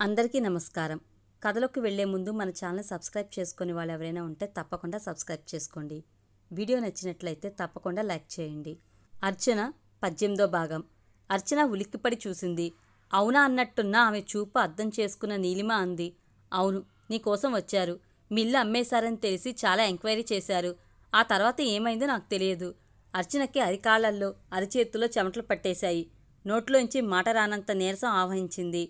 అందరికీ నమస్కారం. కథలోకి వెళ్ళే ముందు మన ఛానల్ సబ్స్క్రైబ్ చేసుకునే వాళ్ళు ఎవరైనా ఉంటే తప్పకుండా సబ్స్క్రైబ్ చేసుకోండి. వీడియో నచ్చినట్లయితే తప్పకుండా లైక్ చేయండి. అర్చన పద్దెనిమిదో భాగం. అర్చన ఉలిక్కిపడి చూసింది. అవునా అన్నట్టున్న ఆమె చూపు అర్థం చేసుకున్న నీలిమ అంది. అవును నీకోసం వచ్చారు. మిల్లు అమ్మేశారని తెలిసి చాలా ఎంక్వైరీ చేశారు. ఆ తర్వాత ఏమైందో నాకు తెలియదు. అర్చనకి అరికాళ్ళల్లో అరిచేతుల్లో చెమటలు పట్టేశాయి. నోట్లోంచి మాట రానంత నీరసం ఆవహించింది.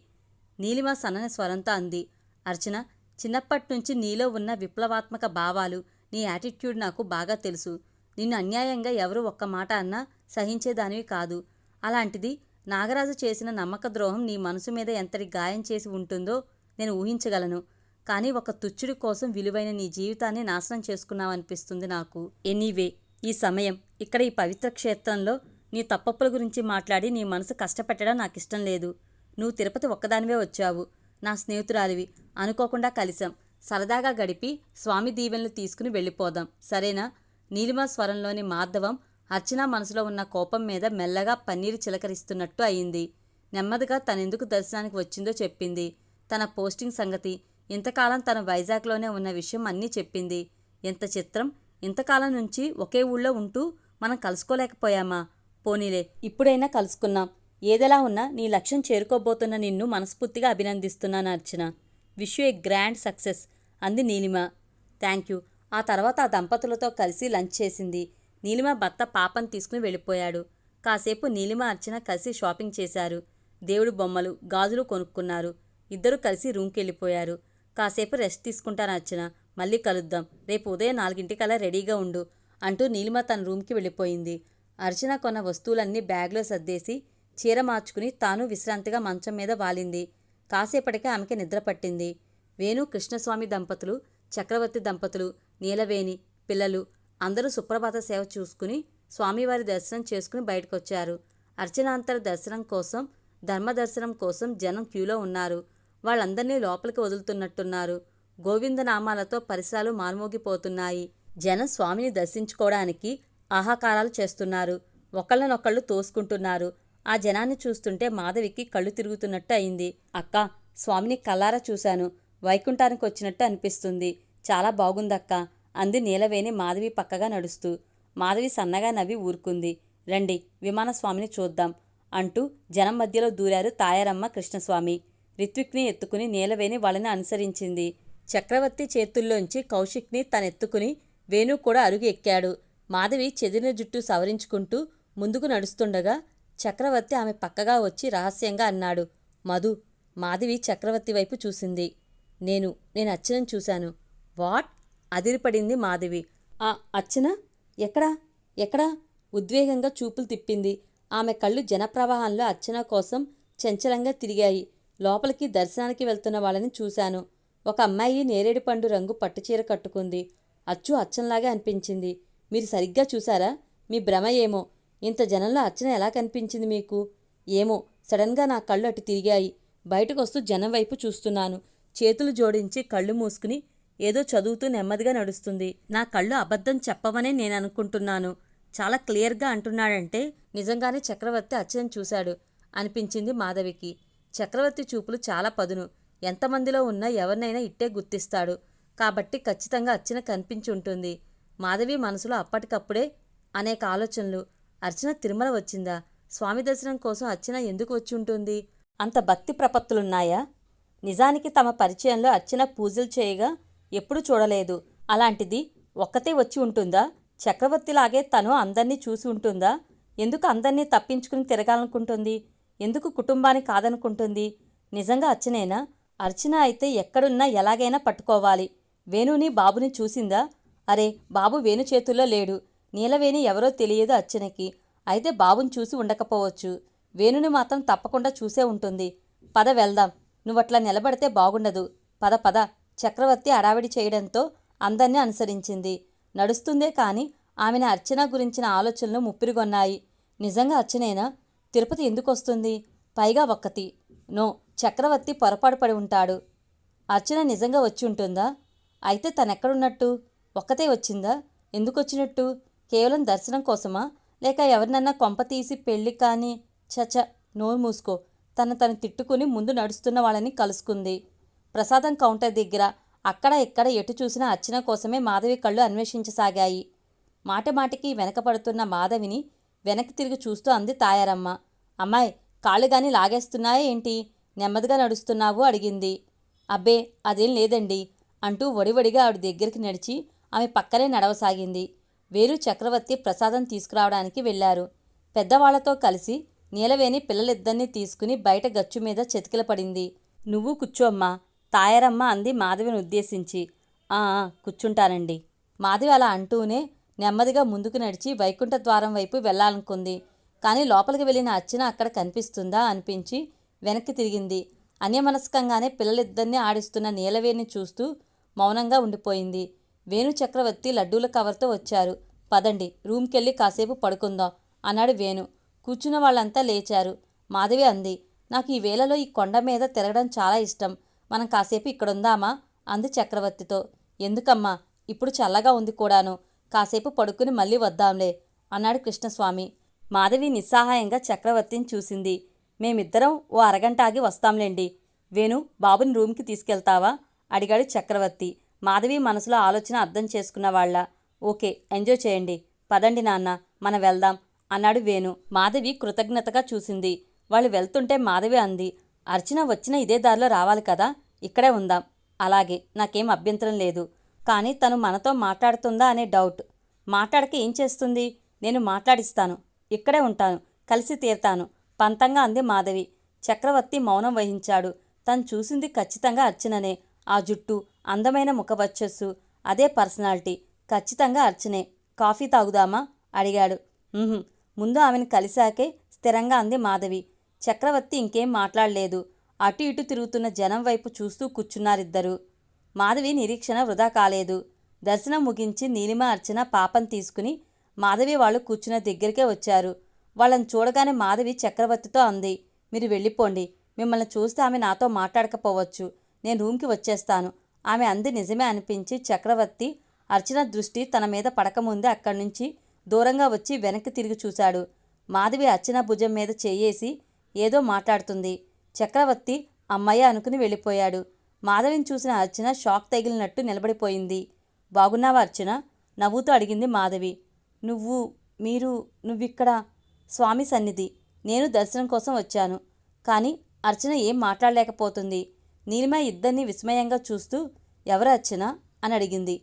నీలిమ సన్నని స్వరంతో అంది. అర్చన చిన్నప్పటి నుంచి నీలో ఉన్న విప్లవాత్మక భావాలు నీ యాటిట్యూడ్ నాకు బాగా తెలుసు. నిన్ను అన్యాయంగా ఎవరు ఒక్క మాట అన్నా సహించేదానివి కాదు. అలాంటిది నాగరాజు చేసిన నమ్మక ద్రోహం నీ మనసు మీద ఎంతటి గాయం చేసి ఉంటుందో నేను ఊహించగలను. కానీ ఒక తుచ్చుడి కోసం విలువైన నీ జీవితాన్ని నాశనం చేసుకున్నావనిపిస్తుంది నాకు. ఎనీవే ఈ సమయం ఇక్కడ ఈ పవిత్ర క్షేత్రంలో నీ తప్పప్పుల గురించి మాట్లాడి నీ మనసు కష్టపెట్టడం నాకు ఇష్టం లేదు. నువ్వు తిరుపతి ఒక్కదానివే వచ్చావు. నా స్నేహితురాలివి. అనుకోకుండా కలిసాం సరదాగా గడిపి స్వామి దీవెనలు తీసుకుని వెళ్ళిపోదాం. సరేనా? నీలిమ స్వరంలోని మాధవం అర్చన మనసులో ఉన్న కోపం మీద మెల్లగా పన్నీరు చిలకరిస్తున్నట్టు అయింది. నెమ్మదిగా తనెందుకు దర్శనానికి వచ్చిందో చెప్పింది. తన పోస్టింగ్ సంగతి ఇంతకాలం తన వైజాగ్లోనే ఉన్న విషయం అన్నీ చెప్పింది. ఎంత చిత్రం! ఇంతకాలం నుంచి ఒకే ఊళ్ళో ఉంటూ మనం కలుసుకోలేకపోయామా? పోనీలే ఇప్పుడైనా కలుసుకున్నాం ఏదెలా ఉన్నా నీ లక్ష్యం చేరుకోబోతున్న నిన్ను మనస్ఫూర్తిగా అభినందిస్తున్నాను Archana. Wish a grand success అంది నీలిమ. థ్యాంక్ యూ ఆ తర్వాత ఆ దంపతులతో కలిసి లంచ్ చేసింది. నీలిమ భర్త పాపను తీసుకుని వెళ్ళిపోయాడు. కాసేపు నీలిమ అర్చన కలిసి షాపింగ్ చేశారు. దేవుడు బొమ్మలు గాజులు కొనుక్కున్నారు. ఇద్దరు కలిసి రూమ్కి వెళ్ళిపోయారు. కాసేపు రెస్ట్ తీసుకుంటాను అర్చన. మళ్ళీ కలుద్దాం. రేపు ఉదయం నాలుగింటికల్లా రెడీగా ఉండు అంటూ నీలిమ తన రూమ్కి వెళ్ళిపోయింది. అర్చన కొన్న వస్తువులన్నీ బ్యాగ్లో సర్దేసి చీర మార్చుకుని తాను విశ్రాంతిగా మంచం మీద వాలింది. కాసేపటికే ఆమెకి నిద్ర పట్టింది. వేణు కృష్ణస్వామి దంపతులు చక్రవర్తి దంపతులు నీలవేణి పిల్లలు అందరూ సుప్రభాత సేవ చూసుకుని స్వామివారి దర్శనం చేసుకుని బయటకొచ్చారు. అర్చనాంతర దర్శనం కోసం ధర్మదర్శనం కోసం జనం క్యూలో ఉన్నారు. వాళ్ళందరినీ లోపలికి వదులుతున్నట్టున్నారు. గోవిందనామాలతో పరిసరాలు మార్మోగిపోతున్నాయి. జనం స్వామిని దర్శించుకోవడానికి ఆహాకారాలు చేస్తున్నారు. ఒకళ్ళనొకళ్ళు తోసుకుంటున్నారు. ఆ జనాన్ని చూస్తుంటే మాధవికి కళ్ళు తిరుగుతున్నట్టు అయింది. అక్క స్వామిని కల్లారా చూశాను. వైకుంఠానికి వచ్చినట్టు అనిపిస్తుంది. చాలా బాగుందక్క అంది నీలవేణి మాధవి పక్కగా నడుస్తూ. మాధవి సన్నగా నవ్వి ఊరుకుంది. రండి విమానస్వామిని చూద్దాం అంటూ జనం మధ్యలో దూరారు తాయారమ్మ కృష్ణస్వామి. రిత్విక్ని ఎత్తుకుని నీలవేణి వాళ్ళని అనుసరించింది. చక్రవర్తి చేతుల్లోంచి కౌశిక్ని తనెత్తుకుని వేణు కూడా అరుగు ఎక్కాడు. మాధవి చెదిరిన జుట్టు సవరించుకుంటూ ముందుకు నడుస్తుండగా చక్రవర్తి ఆమె పక్కగా వచ్చి రహస్యంగా అన్నాడు మధు మాధవి చక్రవర్తి వైపు చూసింది. నేను నేను అచ్చనం చూశాను. వాట్? అదిరిపడింది మాధవి. ఆ అర్చన? ఎక్కడా? ఎక్కడా? ఉద్వేగంగా చూపులు తిప్పింది. ఆమె కళ్ళు జనప్రవాహంలో అర్చన కోసం చంచలంగా తిరిగాయి. లోపలికి దర్శనానికి వెళ్తున్న వాళ్ళని చూశాను. ఒక అమ్మాయి నేరేడు పండు రంగు పట్టుచీర కట్టుకుంది. అచ్చు అచ్చంలాగా అనిపించింది. మీరు సరిగ్గా చూసారా మీ భ్రమ ఏమో. ఇంత జనంలో అర్చన ఎలా కనిపించింది మీకు? ఏమో సడన్గా నా కళ్ళు అటు తిరిగాయి. బయటకొస్తూ జనం వైపు చూస్తున్నాను. చేతులు జోడించి కళ్ళు మూసుకుని ఏదో చదువుతూ నెమ్మదిగా నడుస్తుంది. నా కళ్ళు అబద్ధం చెప్పవనే నేను అనుకుంటున్నాను. చాలా క్లియర్గా అంటున్నాడంటే నిజంగానే చక్రవర్తి అచ్చని చూశాడు అనిపించింది మాధవికి. చక్రవర్తి చూపులు చాలా పదును. ఎంతమందిలో ఉన్నా ఎవరినైనా ఇట్టే గుర్తిస్తాడు. కాబట్టి ఖచ్చితంగా అచ్చిన కనిపించి ఉంటుంది. మాధవి మనసులో అప్పటికప్పుడే అనేక ఆలోచనలు. అర్చన తిరుమల వచ్చిందా? స్వామి దర్శనం కోసం అర్చన ఎందుకు వచ్చి ఉంటుంది? అంత భక్తి ప్రపత్తులున్నాయా? నిజానికి తమ పరిచయంలో అర్చన పూజలు చేయగా ఎప్పుడు చూడలేదు. అలాంటిది ఒక్కతే వచ్చి ఉంటుందా? చక్రవర్తిలాగే తను అందర్నీ చూసి ఉంటుందా? ఎందుకు అందర్నీ తప్పించుకుని తిరగాలనుకుంటుంది? ఎందుకు కుటుంబాన్ని కాదనుకుంటుంది? నిజంగా అర్చనేనా? అర్చన అయితే ఎక్కడున్నా ఎలాగైనా పట్టుకోవాలి. వేణుని బాబుని చూసిందా? అరే బాబు వేణు చేతుల్లో లేడు. నీలవేణి ఎవరో తెలియదు అర్చనకి. అయితే బాబుని చూసి ఉండకపోవచ్చు. వేణుని మాత్రం తప్పకుండా చూసే ఉంటుంది. పద వెళ్దాం. నువ్వట్లా నిలబడితే బాగుండదు. పద పద. చక్రవర్తి అడావిడి చేయడంతో అందర్నీ అనుసరించింది. నడుస్తుందే కాని ఆమెను అర్చన గురించిన ఆలోచనలు ముప్పిరిగొన్నాయి. నిజంగా అర్చనేనా? తిరుపతి ఎందుకు వస్తుంది పైగా ఒక్కతి. నో చక్రవర్తి పొరపాటు పడి ఉంటాడు. అర్చన నిజంగా వచ్చి ఉంటుందా? అయితే తనెక్కడున్నట్టు? ఒక్కతే వచ్చిందా? ఎందుకు వచ్చినట్టు కేవలం దర్శనం కోసమా? లేక ఎవరినన్నా కొంప తీసి పెళ్ళి కానీ చచ నోరు మూసుకో. తన తను తిట్టుకుని ముందు నడుస్తున్న వాళ్ళని కలుసుకుంది. ప్రసాదం కౌంటర్ దగ్గర అక్కడ ఇక్కడ ఎటు చూసినా అర్చన కోసమే మాధవి కళ్ళు అన్వేషించసాగాయి. మాటిమాటికి వెనకపడుతున్న మాధవిని వెనక్కి తిరిగి చూస్తూ అంది తాయారమ్మ. అమ్మాయి కాళ్ళు గాని లాగేస్తున్నాయా ఏంటి? నెమ్మదిగా నడుస్తున్నావు అడిగింది. అబ్బే అదేం లేదండి అంటూ వడివడిగా ఆవిడ దగ్గరికి నడిచి ఆమె పక్కనే నడవసాగింది. వేరు చక్రవర్తి ప్రసాదం తీసుకురావడానికి వెళ్ళారు పెద్దవాళ్ళతో కలిసి నీలవేణి పిల్లలిద్దరినీ తీసుకుని బయట గచ్చు మీద చెతికిల పడింది నువ్వు కూర్చోమ్మా తాయారమ్మ అంది మాధవిని ఉద్దేశించి. ఆ కూర్చుంటానండి. మాధవి అలా అంటూనే నెమ్మదిగా ముందుకు నడిచి వైకుంఠ ద్వారం వైపు వెళ్ళాలనుకుంది. కానీ లోపలికి వెళ్ళిన అర్చన అక్కడ కనిపిస్తుందా అనిపించి వెనక్కి తిరిగింది. అన్యమనస్కంగానే పిల్లలిద్దరినీ ఆడిస్తున్న నీలవేణిని చూస్తూ మౌనంగా ఉండిపోయింది. వేణు చక్రవర్తి లడ్డూల కవర్తో వచ్చారు. పదండి రూమ్కెళ్ళి కాసేపు పడుకుందాం అన్నాడు వేణు. కూర్చున్న వాళ్ళంతా లేచారు. మాధవి అంది నాకు ఈ వేళలో ఈ కొండ మీద తిరగడం చాలా ఇష్టం. మనం కాసేపు ఇక్కడుందామా? అంది చక్రవర్తితో. ఎందుకమ్మా ఇప్పుడు చల్లగా ఉంది కూడాను. కాసేపు పడుకుని మళ్ళీ వద్దాంలే అన్నాడు కృష్ణస్వామి. మాధవి నిస్సహాయంగా చక్రవర్తిని చూసింది. మేమిద్దరం ఓ అరగంట ఆగి వస్తాంలేండి. వేణు బాబుని రూమ్కి తీసుకెళ్తావా? అడిగాడు చక్రవర్తి. మాధవి మనసులో ఆలోచన అర్థం చేసుకున్న వాళ్ళ. ఓకే ఎంజాయ్ చేయండి. పదండి నాన్న మనం వెళ్దాం అన్నాడు వేణు. మాధవి కృతజ్ఞతగా చూసింది. వాళ్ళు వెళ్తుంటే మాధవి అంది అర్చన వచ్చిన ఇదే దారిలో రావాలి కదా ఇక్కడే ఉందాం. అలాగే నాకేం అభ్యంతరం లేదు. కానీ తను మనతో మాట్లాడుతుందా అనే డౌట్. మాట్లాడక ఏం చేస్తుంది? నేను మాట్లాడిస్తాను. ఇక్కడే ఉంటాను. కలిసి తీరతాను. పంతంగా అంది మాధవి. చక్రవర్తి మౌనం వహించాడు. తను చూసింది ఖచ్చితంగా అర్చననే. ఆ జుట్టు అందమైన ముఖవచ్చస్సు అదే పర్సనాలిటీ ఖచ్చితంగా అర్చనే. కాఫీ తాగుదామా? అడిగాడు. ముందు ఆమెను కలిశాకే స్థిరంగా అంది మాధవి. చక్రవర్తి ఇంకేం మాట్లాడలేదు. అటు ఇటు తిరుగుతున్న జనం వైపు చూస్తూ కూర్చున్నారిద్దరు. మాధవి నిరీక్షణ వృధా కాలేదు. దర్శనం ముగించి నీలిమ అర్చన పాపం తీసుకుని మాధవి వాళ్ళు కూర్చున్న దగ్గరికే వచ్చారు. వాళ్ళని చూడగానే మాధవి చక్రవర్తితో అంది మీరు వెళ్ళిపోండి. మిమ్మల్ని చూస్తే ఆమె నాతో మాట్లాడకపోవచ్చు. నేను రూమ్కి వచ్చేస్తాను. ఆమె అంది నిజమే అనిపించి చక్రవర్తి అర్చన దృష్టి తన మీద పడకముందే అక్కడి నుంచి దూరంగా వచ్చి వెనక్కి తిరిగి చూశాడు. మాధవి అర్చన భుజం మీద చేయేసి ఏదో మాట్లాడుతుంది. చక్రవర్తి అమ్మయ్య అనుకుని వెళ్ళిపోయాడు. మాధవిని చూసిన అర్చన షాక్ తగిలినట్టు నిలబడిపోయింది. బాగున్నావా అర్చన? నవ్వుతూ అడిగింది మాధవి. నువ్వు మీరు నువ్విక్కడ? స్వామి సన్నిధి. నేను దర్శనం కోసం వచ్చాను. కానీ అర్చన ఏం మాట్లాడలేకపోతుంది. నీలిమ ఇద్దరిని విస్మయంగా చూస్తూ ఎవరు అర్చన? అని అడిగింది.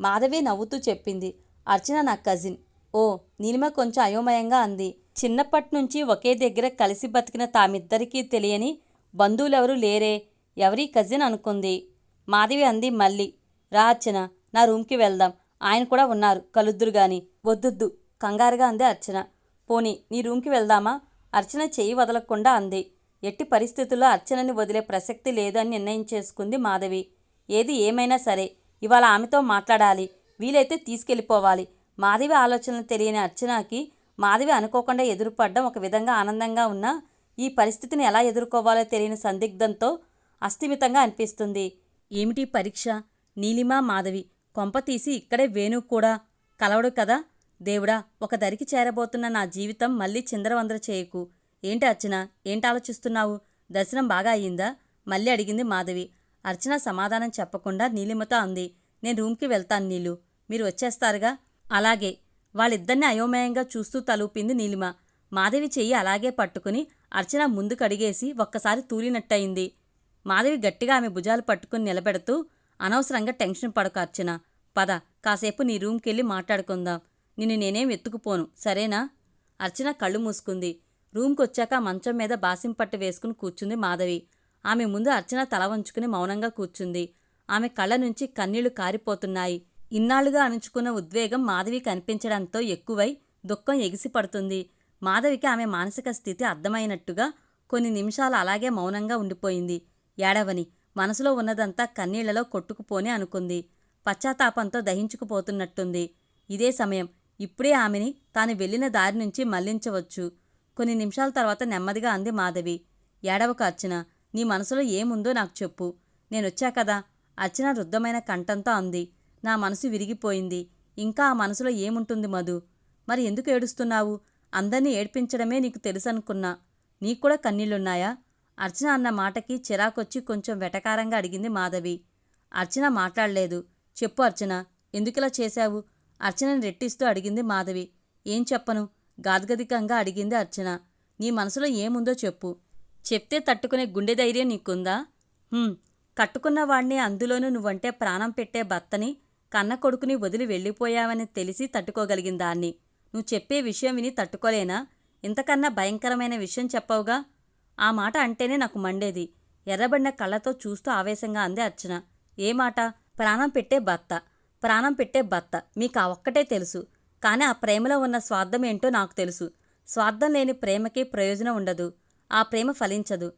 మాధవి నవ్వుతూ చెప్పింది. అర్చన నా కజిన్. ఓ నీలిమ కొంచెం అయోమయంగా అంది. చిన్నప్పటి నుంచి ఒకే దగ్గర కలిసి బతికిన తామిద్దరికీ తెలియని బంధువులెవరూ లేరే ఎవరి కజిన్ అనుకుంది. మాధవి అంది మళ్ళీ. రా అర్చన నా రూమ్కి వెళ్దాం. ఆయన కూడా ఉన్నారు. కలుద్దురు గాని. వద్దొద్దు. కంగారుగా అంది అర్చన. పోనీ నీ రూమ్కి వెళ్దామా? అర్చన చెయ్యి వదలకుండా అంది. ఎట్టి పరిస్థితుల్లో అర్చనని వదిలే ప్రసక్తి లేదని నిర్ణయం చేసుకుంది మాధవి. ఏది ఏమైనా సరే ఇవాళ ఆమెతో మాట్లాడాలి వీలైతే తీసుకెళ్ళిపోవాలి. మాధవి ఆలోచనలు తెలియని అర్చనకి మాధవి అనుకోకుండా ఎదురుపడ్డం ఒక విధంగా ఆనందంగా ఉన్నా ఈ పరిస్థితిని ఎలా ఎదుర్కోవాలో తెలియని సందిగ్ధంతో అస్థిమితంగా అనిపిస్తుంది. ఏమిటి పరీక్ష? నీలిమా మాధవి కొంప తీసి ఇక్కడే వేణు కూడా కలవడు కదా? దేవుడా ఒక దరికి చేరబోతున్న నా జీవితం మళ్ళీ చిందరవందర చేయకు. ఏంటి అర్చన? ఏంటి ఆలోచిస్తున్నావు? దర్శనం బాగా అయ్యిందా? మళ్ళీ అడిగింది మాధవి. అర్చన సమాధానం చెప్పకుండా నీలిమతో అంది. నేను రూమ్కి వెళ్తాను నీళ్ళు మీరు వచ్చేస్తారుగా? అలాగే. వాళ్ళిద్దరిని అయోమయంగా చూస్తూ తలూపింది నీలిమ. మాధవి చెయ్యి అలాగే పట్టుకుని అర్చన ముందుకు అడిగేసి ఒక్కసారి తూలినట్టయింది. మాధవి గట్టిగా ఆమె భుజాలు పట్టుకుని నిలబెడుతూ అనవసరంగా టెన్షన్ పడక అర్చన. పద కాసేపు నీ రూమ్కెళ్ళి మాట్లాడుకుందాం. నిన్ను నేనేం ఎత్తుకుపోను. సరేనా? అర్చన కళ్ళు మూసుకుంది. రూమ్కొచ్చాక మంచం మీద బాసింపట్టు వేసుకుని కూర్చుంది మాధవి. ఆమె ముందు అర్చన తల వంచుకుని మౌనంగా కూర్చుంది. ఆమె కళ్ళ నుంచి కన్నీళ్ళు కారిపోతున్నాయి. ఇన్నాళ్ళుగా అణుచుకున్న ఉద్వేగం మాధవి కనిపించడంతో ఎక్కువై దుఃఖం ఎగిసిపడుతుంది మాధవికి ఆమె మానసిక స్థితి అర్థమైనట్టుగా కొన్ని నిమిషాలు అలాగే మౌనంగా ఉండిపోయింది. ఏడవని మనసులో ఉన్నదంతా కన్నీళ్ళలో కొట్టుకుపోని అనుకుంది. పశ్చాత్తాపంతో దహించుకుపోతున్నట్టుంది. ఇదే సమయం. ఇప్పుడే ఆమెని తాను వెళ్ళిన దారి నుంచి మళ్ళించవచ్చు. కొన్ని నిమిషాల తర్వాత నెమ్మదిగా అంది మాధవి. ఏడవక అర్చన నీ మనసులో ఏముందో నాకు చెప్పు. నేనొచ్చా కదా? అర్చన రుద్ధమైన కంఠంతో అంది. నా మనసు విరిగిపోయింది. ఇంకా ఆ మనసులో ఏముంటుంది మధు? మరి ఎందుకు ఏడుస్తున్నావు? అందర్నీ ఏడ్పించడమే నీకు తెలుసనుకున్నా. నీకు కూడా కన్నీళ్ళున్నాయా? అర్చన అన్న మాటకి చిరాకొచ్చి కొంచెం వెటకారంగా అడిగింది మాధవి. అర్చన మాట్లాడలేదు. చెప్పు అర్చన ఎందుకిలా చేశావు? అర్చనని రెట్టిస్తూ అడిగింది మాధవి. ఏం చెప్పను? గాద్గదికంగా అడిగింది అర్చన. నీ మనసులో ఏముందో చెప్పు. చెప్తే తట్టుకునే గుండె ధైర్యం నీకుందా? కట్టుకున్న వాణ్ణి అందులోనూ నువ్వంటే ప్రాణం పెట్టే భర్తని కన్న కొడుకుని వదిలి వెళ్ళిపోయావని తెలిసి తట్టుకోగలిగిన దాన్ని. నువ్వు చెప్పే విషయం విని తట్టుకోలేనా? ఇంతకన్నా భయంకరమైన విషయం చెప్పవుగా? ఆ మాట అంటేనే నాకు మండేది. ఎర్రబడిన కళ్ళతో చూస్తూ ఆవేశంగా అంది అర్చన. ఏ మాట? ప్రాణం పెట్టే భర్త. ప్రాణం పెట్టే భర్త. మీకు ఆ ఒక్కటే తెలుసు. కానీ ఆ ప్రేమలో ఉన్న స్వార్థం ఏంటో నాకు తెలుసు. స్వార్థం లేని ప్రేమకి ప్రయోజనం ఉండదు. ఆ ప్రేమ ఫలించదు.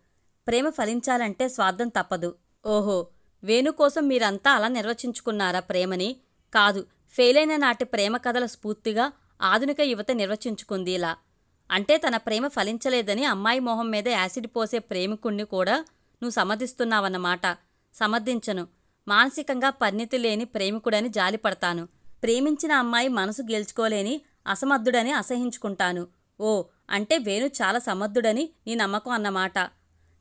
ప్రేమ ఫలించాలంటే స్వార్థం తప్పదు. ఓహో వేణు కోసం మీరంతా అలా నిర్వచించుకున్నారా ప్రేమని? కాదు ఫెయిలైన నాటి ప్రేమ కథల స్ఫూర్తిగా ఆధునిక యువత నిర్వచించుకుంది ఇలా. అంటే తన ప్రేమ ఫలించలేదని అమ్మాయి మొహం మీద యాసిడ్ పోసే ప్రేమికుణ్ణి కూడా నువ్వు సమర్థిస్తున్నావన్నమాట. సమర్థించను. మానసికంగా పరిణితి లేని ప్రేమికుడని జాలిపడతాను. ప్రేమించిన అమ్మాయి మనసు గెలుచుకోలేని అసమర్థుడని అసహించుకుంటాను. ఓ అంటే వేణు చాలా సమర్థుడని నీ నమ్మకం అన్నమాట.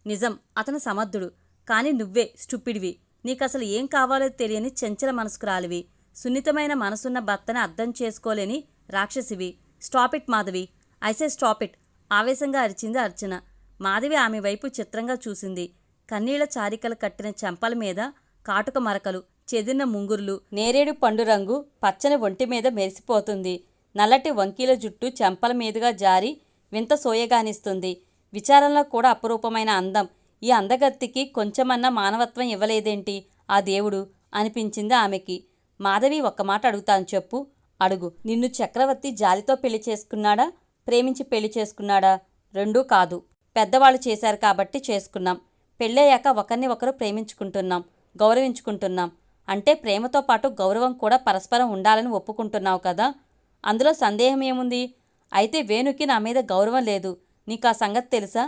నిజం అతను సమర్థుడు. కానీ నువ్వే స్టూపిడివి. నీకసలు ఏం కావాలో తెలియని చెంచల మనసుకురాలివి సున్నితమైన మనసున్న భర్తని అర్థం చేసుకోలేని రాక్షసివి. Stop it Madhavi. I say stop it. ఆవేశంగా అరిచింది అర్చన. మాధవి ఆమె వైపు చిత్రంగా చూసింది. కన్నీళ్ళ చారికలు కట్టిన చెంపల మీద కాటుక మరకలు. చెదిరిన ముంగురులు నేరేడు పండు రంగు పచ్చని ఒంటి మీద మెరిసిపోతుంది. నల్లటి వంకీల జుట్టు చెంపల మీదుగా జారి వింత సోయగానిస్తుంది. విచారంలో కూడా అపురూపమైన అందం. ఈ అందగత్తికి కొంచెమన్నా మానవత్వం ఇవ్వలేదేంటి? ఆ దేవుడు అనిపించింది ఆమెకి. మాధవి ఒక్క మాట అడుగుతాను చెప్పు. అడుగు. నిన్ను చక్రవర్తి జాలితో పెళ్ళి చేసుకున్నాడా? ప్రేమించి పెళ్ళి చేసుకున్నాడా? రెండూ కాదు. పెద్దవాళ్ళు చేశారు కాబట్టి చేసుకున్నాం. పెళ్ళయ్యాక ఒకరిని ఒకరు ప్రేమించుకుంటున్నాం. గౌరవించుకుంటున్నాం. అంటే ప్రేమతో పాటు గౌరవం కూడా పరస్పరం ఉండాలని ఒప్పుకుంటున్నావు కదా. అందులో సందేహం ఏముంది? అయితే వేణుకి నా మీద గౌరవం లేదు. నీకు ఆ సంగతి తెలుసా?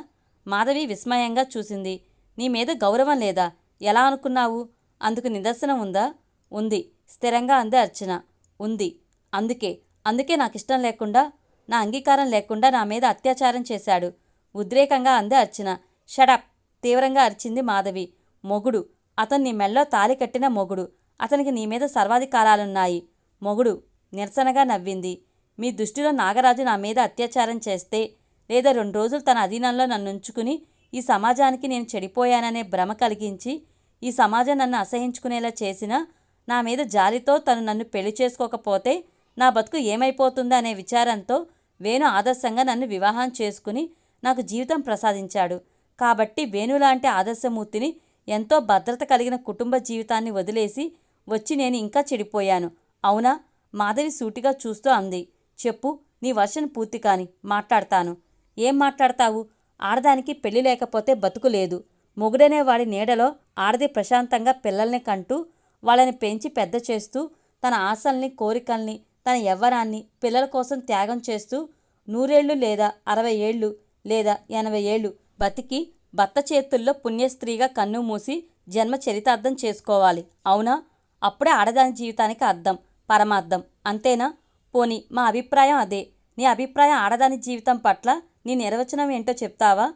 మాధవి విస్మయంగా చూసింది. నీ మీద గౌరవం లేదా? ఎలా అనుకున్నావు? అందుకు నిదర్శనం ఉందా? ఉంది. స్థిరంగా అంది అర్చన. ఉంది. అందుకే. అందుకే నాకు ఇష్టం లేకుండా నా అంగీకారం లేకుండా నా మీద అత్యాచారం చేశాడు. ఉద్రేకంగా అంది అర్చన. షడప్ తీవ్రంగా అరిచింది మాధవి. మొగుడు. అతను నీ మెల్లో తాలి కట్టిన మొగుడు. అతనికి నీ మీద సర్వాధికారాలున్నాయి. మొగుడు నిరసనగా నవ్వింది. మీ దృష్టిలో నాగరాజు నా మీద అత్యాచారం చేస్తే లేదా రెండు రోజులు తన అధీనంలో నన్ను ఉంచుకుని ఈ సమాజానికి నేను చెడిపోయాననే భ్రమ కలిగించి ఈ సమాజం నన్ను అసహించుకునేలా చేసినా నా మీద జాలితో తను నన్ను పెళ్ళి చేసుకోకపోతే నా బతుకు ఏమైపోతుందా అనే విచారంతో వేణు ఆదర్శంగా నన్ను వివాహం చేసుకుని నాకు జీవితం ప్రసాదించాడు. కాబట్టి వేణులాంటి ఆదర్శమూర్తిని ఎంతో భద్రత కలిగిన కుటుంబ జీవితాన్ని వదిలేసి వచ్చి నేను ఇంకా చెడిపోయాను. అవునా? మాధవి సూటిగా చూస్తూ అంది. చెప్పు నీ వర్షన్ పూర్తి కాని మాట్లాడతాను. ఏం మాట్లాడతావు? ఆడదానికి పెళ్ళి లేకపోతే బతుకు లేదు. మొగుడనే వాడి నీడలో ఆడది ప్రశాంతంగా పిల్లల్ని కంటూ వాళ్ళని పెంచి పెద్ద చేస్తూ తన ఆశల్ని కోరికల్ని తన యవ్వనాన్ని పిల్లల కోసం త్యాగం చేస్తూ నూరేళ్ళు లేదా అరవై ఏళ్ళు లేదా ఎనభై ఏళ్ళు బతికి భర్త చేతుల్లో పుణ్యస్త్రీగా కన్ను మూసి జన్మ చరితార్థం చేసుకోవాలి. అవునా? అప్పుడే ఆడదాని జీవితానికి అర్థం పరమార్థం. అంతేనా? పోని మా అభిప్రాయం అదే. నీ అభిప్రాయం ఆడదాని జీవితం పట్ల నీ నిర్వచనం ఏంటో చెప్తావా?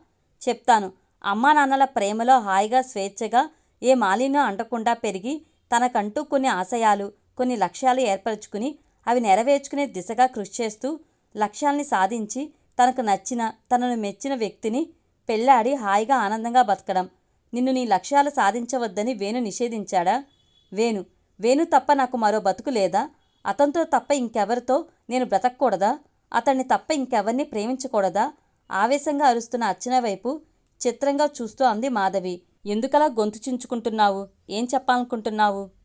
చెప్తాను. అమ్మా నాన్నల ప్రేమలో హాయిగా స్వేచ్ఛగా ఏ మాలిన్యం అంటకుండా పెరిగి తనకంటూ కొన్ని ఆశయాలు కొన్ని లక్ష్యాలు ఏర్పరచుకుని అవి నెరవేర్చుకునే దిశగా కృషి చేస్తూ లక్ష్యాల్ని సాధించి తనకు నచ్చిన తనను మెచ్చిన వ్యక్తిని పెళ్ళాడి హాయిగా ఆనందంగా బతకడం. నిన్ను నీ లక్ష్యాలు సాధించవద్దని వేణు నిషేధించాడా? వేణు వేణు తప్ప నాకు మరో బతుకు లేదా? అతనితో తప్ప ఇంకెవరితో నేను బ్రతకూడదా? అతన్ని తప్ప ఇంకెవరిని ప్రేమించకూడదా? ఆవేశంగా అరుస్తున్న అర్చన వైపు చిత్రంగా చూస్తూ అంది మాధవి. ఎందుకలా గొంతు చించుకుంటున్నావు? ఏం చెప్పాలనుకుంటున్నావు?